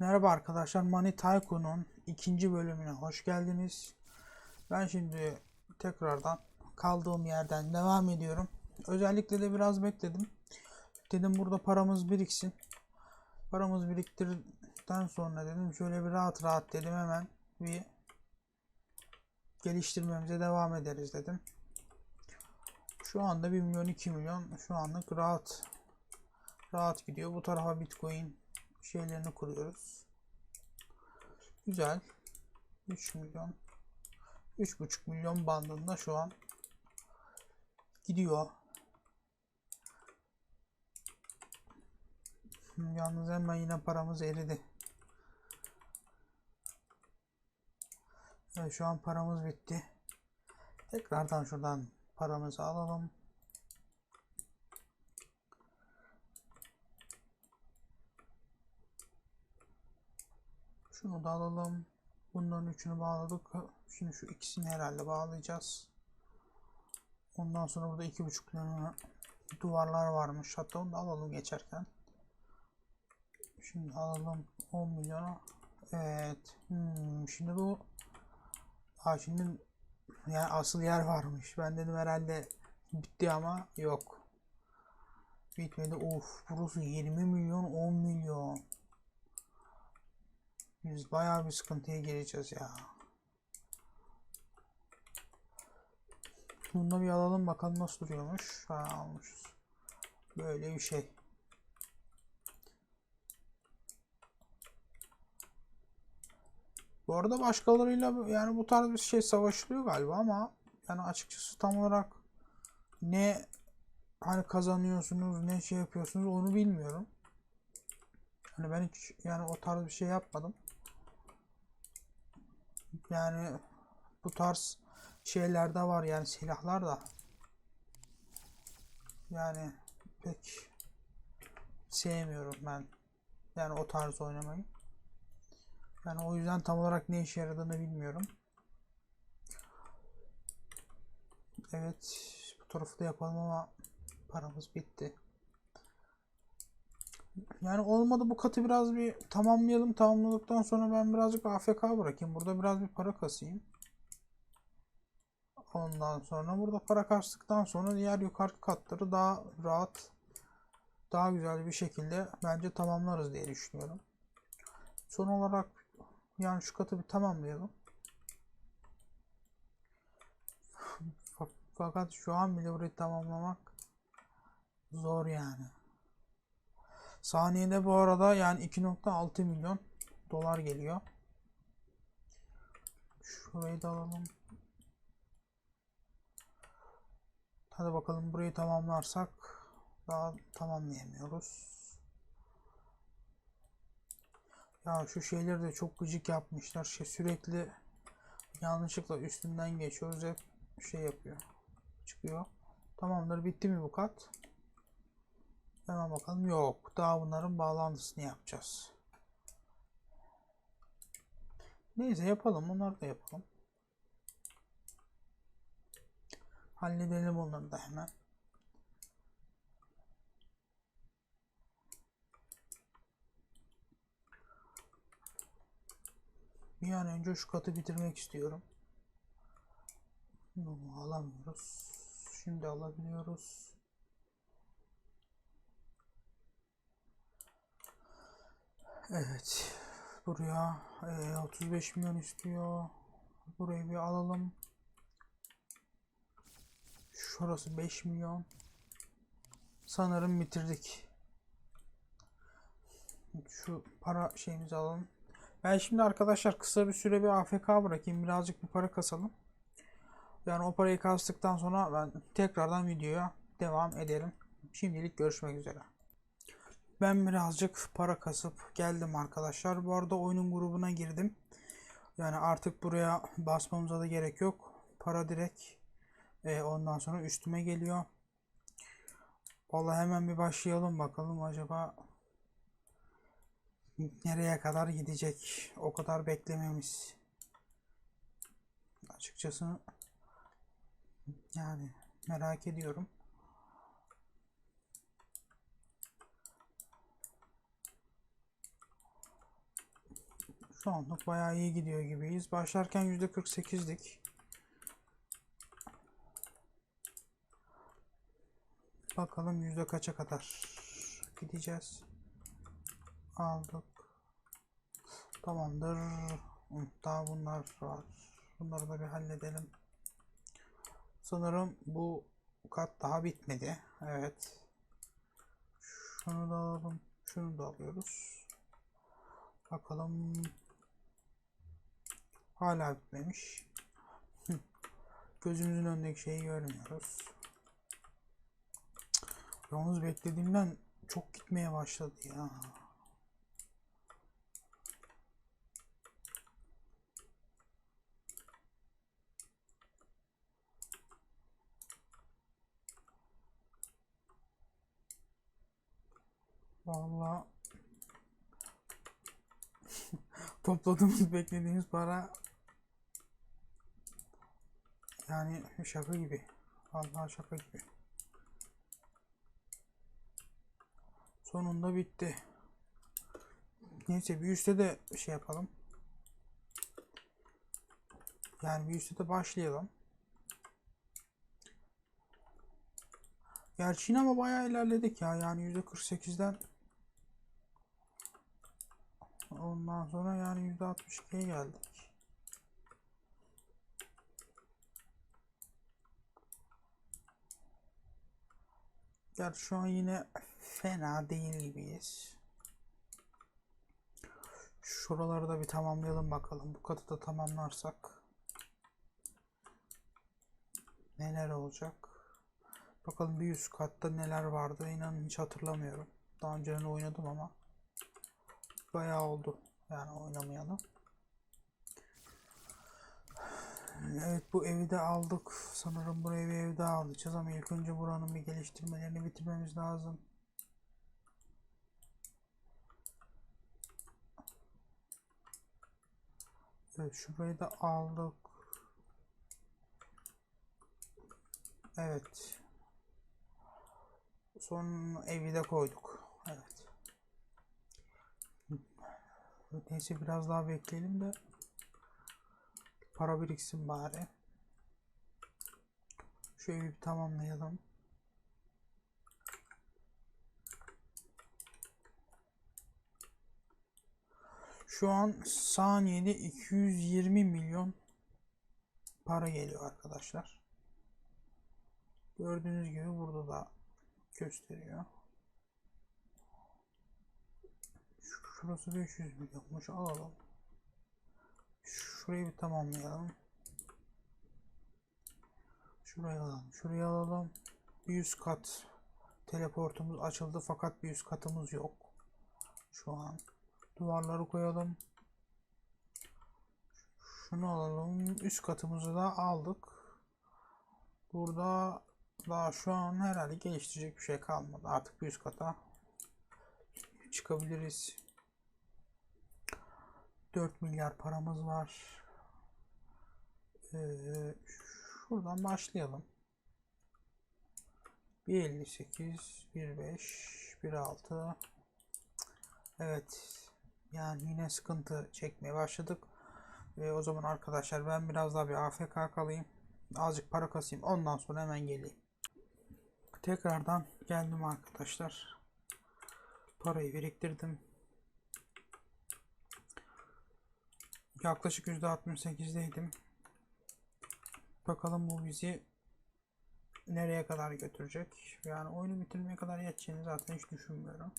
Merhaba arkadaşlar, Money Tycoon'un ikinci bölümüne hoş geldiniz. Ben şimdi tekrardan kaldığım yerden devam ediyorum. Özellikle de biraz bekledim. Dedim burada paramız biriksin. Paramız biriktirdikten sonra dedim şöyle bir rahat rahat dedim hemen bir geliştirmemize devam ederiz dedim. Şu anda 1 milyon 2 milyon şu anlık rahat rahat gidiyor. Bu tarafa Bitcoin şeylerini kuruyoruz. Güzel. 3 milyon 3,5 milyon bandında şu an gidiyor. Yalnız hemen yine paramız eridi. Evet, şu an paramız bitti. Tekrardan şuradan paramızı alalım. Şunu da alalım. Bunların üçünü bağladık. Şimdi şu ikisini herhalde bağlayacağız. Ondan sonra burada iki buçuk duvarlar varmış. Hatta onu da alalım geçerken. Şimdi alalım 10 milyona. Evet. Hmm, şimdi bu Aa, şimdi yani asıl yer varmış. Ben dedim herhalde bitti ama yok. Bitmedi. Of burası 20 milyon 10 milyon. Biz bayağı bir sıkıntıya gireceğiz ya. Bunu bir alalım bakalım nasıl duruyormuş. Ha almışız. Böyle bir şey. Bu arada başkalarıyla yani bu tarz bir şey savaşılıyor galiba ama yani açıkçası tam olarak ne hani kazanıyorsunuz ne şey yapıyorsunuz onu bilmiyorum. Hani ben hiç yani o tarz bir şey yapmadım. Yani bu tarz şeyler de var yani silahlar da. Yani pek sevmiyorum ben. Yani o tarz oynamayı. Yani o yüzden tam olarak ne işe yaradığını bilmiyorum. Evet, bu tarafı da yapalım ama paramız bitti. Yani olmadı bu katı biraz bir tamamlayalım. Tamamladıktan sonra ben birazcık AFK bırakayım. Burada biraz bir para kasayım. Ondan sonra burada para kastıktan sonra diğer yukarı katları daha rahat, daha güzel bir şekilde bence tamamlarız diye düşünüyorum. Son olarak yani şu katı bir tamamlayalım. Fakat şu an bile burayı tamamlamak zor yani. Saniyede bu arada yani 2.6 milyon dolar geliyor. Şurayı da alalım. Hadi bakalım burayı tamamlarsak daha tamamlayamıyoruz. Ya şu şeyleri de çok gıcık yapmışlar. Şey sürekli yanlışlıkla üstünden geçiyoruz hep şey yapıyor. Çıkıyor. Tamamdır bitti mi bu kat? Hemen bakalım. Yok. Daha bunların bağlantısını yapacağız. Neyse yapalım. Bunları da yapalım. Halledelim onları da hemen. Bir an önce şu katı bitirmek istiyorum. Bunu alamıyoruz. Şimdi alabiliyoruz. Evet. Buraya e, 35 milyon istiyor. Burayı bir alalım. Şurası 5 milyon. Sanırım bitirdik. Şu para şeyimizi alalım. Ben şimdi arkadaşlar kısa bir süre bir AFK bırakayım. Birazcık bir para kasalım. Yani o parayı kastıktan sonra ben tekrardan videoya devam ederim. Şimdilik görüşmek üzere. Ben birazcık para kasıp geldim arkadaşlar. Bu arada oyunun grubuna girdim. Yani artık buraya basmamıza da gerek yok. Para direkt e, ondan sonra üstüme geliyor. Vallahi hemen bir başlayalım bakalım acaba nereye kadar gidecek. O kadar beklememiz. Açıkçası yani merak ediyorum. Şu anlık bayağı iyi gidiyor gibiyiz. Başlarken %48'dik. Bakalım yüzde kaça kadar gideceğiz. Aldık. Tamamdır. Daha bunlar var. Bunları da bir halledelim. Sanırım bu kat daha bitmedi. Evet. Şunu da alalım. Şunu da alıyoruz. Bakalım. Hala bitmemiş. Gözümüzün önündeki şeyi görmüyoruz. Yalnız beklediğimden çok gitmeye başladı ya. Vallahi topladığımız beklediğimiz para yani şaka gibi. Vallahi şaka gibi. Sonunda bitti. Neyse bir üstte de şey yapalım. Yani bir üstte de başlayalım. Gerçi ama bayağı ilerledik ya. Yani %48'den ondan sonra yani %62'ye geldik. Gerçi şu an yine fena değil gibiyiz. Şuraları da bir tamamlayalım bakalım. Bu katı da tamamlarsak neler olacak? Bakalım bir üst katta neler vardı. İnanın hiç hatırlamıyorum. Daha önceden oynadım ama bayağı oldu. Yani oynamayalım. Evet bu evi de aldık. Sanırım buraya bir ev daha alacağız ama ilk önce buranın bir geliştirmelerini bitirmemiz lazım. Evet şurayı da aldık. Evet. Son evi de koyduk. Evet. Neyse biraz daha bekleyelim de para biriksin bari. Şu evi bir tamamlayalım. Şu an saniyede 220 milyon para geliyor arkadaşlar. Gördüğünüz gibi burada da gösteriyor. Şurası 500 milyonmuş alalım. Şurayı bir tamamlayalım. Şurayı alalım. Şurayı alalım. Bir üst kat teleportumuz açıldı fakat bir üst katımız yok. Şu an. Duvarları koyalım. Şunu alalım. Üst katımızı da aldık. Burada daha şu an herhalde geliştirecek bir şey kalmadı. Artık bir üst kata çıkabiliriz. 4 milyar paramız var. Ee, şuradan başlayalım. 1.58, 1.5, 1.6 Evet. Yani yine sıkıntı çekmeye başladık. Ee, o zaman arkadaşlar ben biraz daha bir AFK kalayım. Azıcık para kasayım. Ondan sonra hemen geleyim. Tekrardan geldim arkadaşlar. Parayı biriktirdim. Yaklaşık %68'deydim. Bakalım bu bizi nereye kadar götürecek. Yani oyunu bitirmeye kadar yeteceğini zaten hiç düşünmüyorum.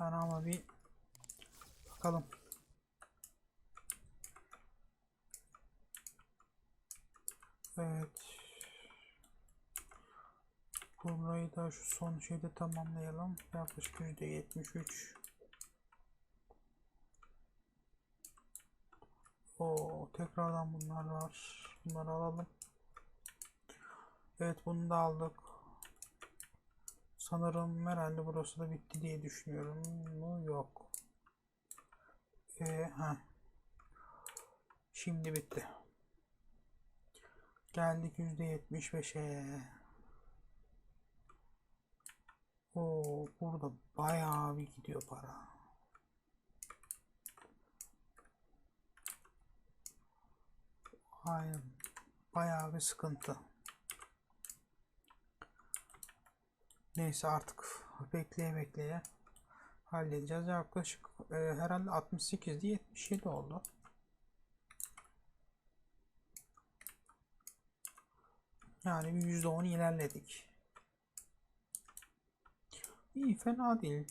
Yani ama bir bakalım. Evet. Burayı da şu son şeyde tamamlayalım. Yaklaşık %73. O tekrardan bunlar var. Bunları alalım. Evet bunu da aldık. Sanırım herhalde burası da bitti diye düşünüyorum. Mu yok. Ee, ha. Şimdi bitti. Geldik %75'e. O burada bayağı bir gidiyor para. Aynen. Bayağı bir sıkıntı. Neyse artık bekleye bekleye halledeceğiz. Yaklaşık e, herhalde 68 değil 77 oldu. Yani bir %10 ilerledik. İyi fena değil.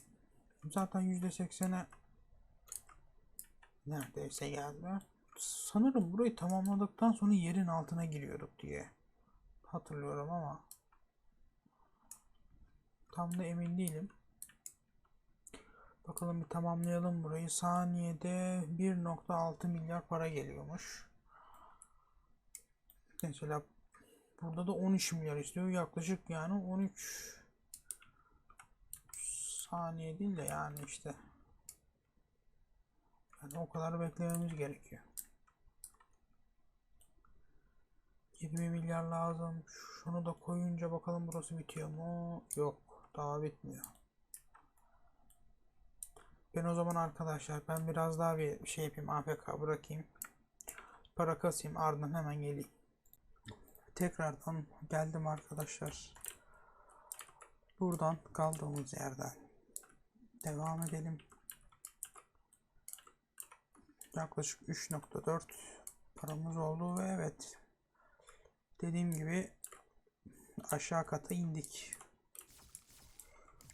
Zaten %80'e neredeyse geldi. Sanırım burayı tamamladıktan sonra yerin altına giriyorduk diye hatırlıyorum ama tam da emin değilim. Bakalım bir tamamlayalım burayı. Saniyede 1.6 milyar para geliyormuş. Mesela burada da 13 milyar istiyor. Yaklaşık yani 13 saniye değil de yani işte yani o kadar beklememiz gerekiyor. 20 milyar lazım. Şunu da koyunca bakalım burası bitiyor mu? Yok. Daha bitmiyor. Ben o zaman arkadaşlar ben biraz daha bir şey yapayım. AFK bırakayım. Para kasayım. Ardından hemen geleyim. Tekrardan geldim arkadaşlar. Buradan kaldığımız yerden devam edelim. Yaklaşık 3.4 paramız oldu ve evet dediğim gibi aşağı kata indik.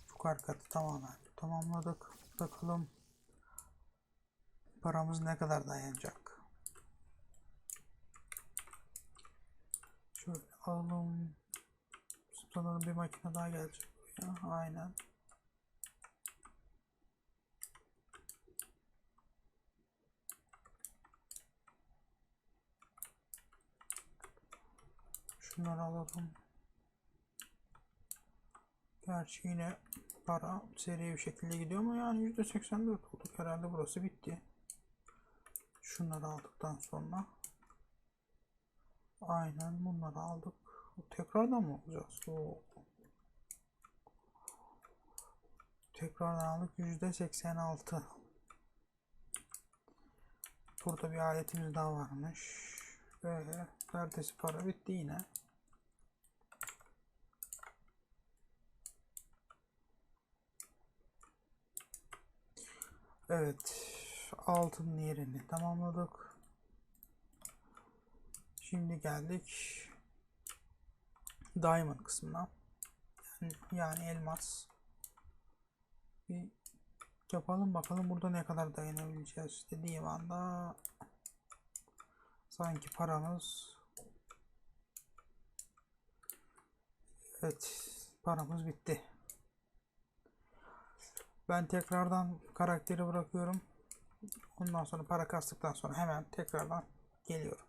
Yukarı katı tamamen tamamladık. Bakalım paramız ne kadar dayanacak. Şöyle alalım. Sanırım bir makine daha gelecek. Aynen. Şunları alalım. Gerçi yine para seri bir şekilde gidiyor ama yani %84 olduk. Herhalde burası bitti. Şunları aldıktan sonra. Aynen bunları aldık. Tekrardan mı alacağız? O. Tekrardan aldık. %86. Burada bir aletimiz daha varmış. Ve neredeyse para bitti yine. Evet. Altın yerini tamamladık. Şimdi geldik Diamond kısmına. Yani, yani elmas. Bir yapalım bakalım burada ne kadar dayanabileceğiz dediğim anda sanki paramız Evet paramız bitti. Ben tekrardan karakteri bırakıyorum. Ondan sonra para kastıktan sonra hemen tekrardan geliyorum.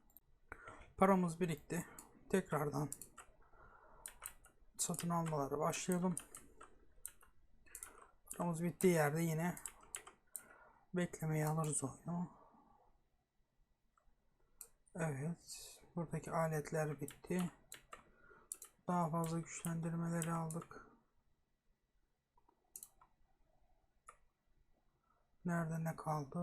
Paramız birikti. Tekrardan satın almalara başlayalım. Paramız bittiği yerde yine beklemeye alırız oyunu. Evet. Buradaki aletler bitti. Daha fazla güçlendirmeleri aldık. Nerede ne kaldı?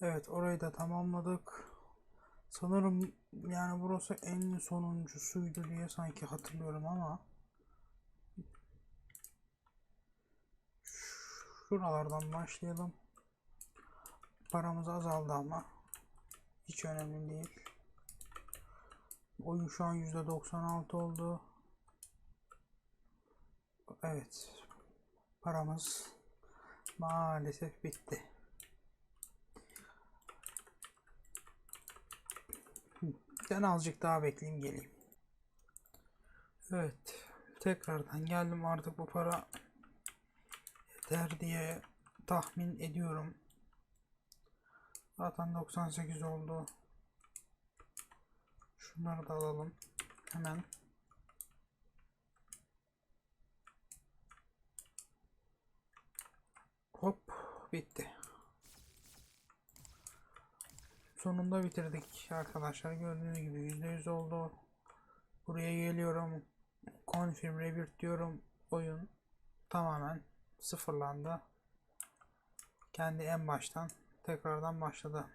Evet orayı da tamamladık. Sanırım yani burası en sonuncusuydu diye sanki hatırlıyorum ama şuralardan başlayalım. Paramız azaldı ama hiç önemli değil. Oyun şu an %96 oldu. Evet. Paramız maalesef bitti. Ben azıcık daha bekleyeyim geleyim. Evet. Tekrardan geldim artık bu para yeter diye tahmin ediyorum. Zaten 98 oldu. Şunları da alalım. Hemen. Bitti. Sonunda bitirdik arkadaşlar. Gördüğünüz gibi %100 oldu. Buraya geliyorum. Confirm Rebirth diyorum. Oyun tamamen sıfırlandı. Kendi en baştan tekrardan başladı.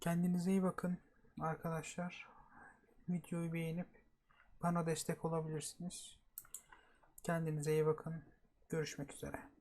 Kendinize iyi bakın arkadaşlar. Videoyu beğenip bana destek olabilirsiniz. Kendinize iyi bakın. Görüşmek üzere.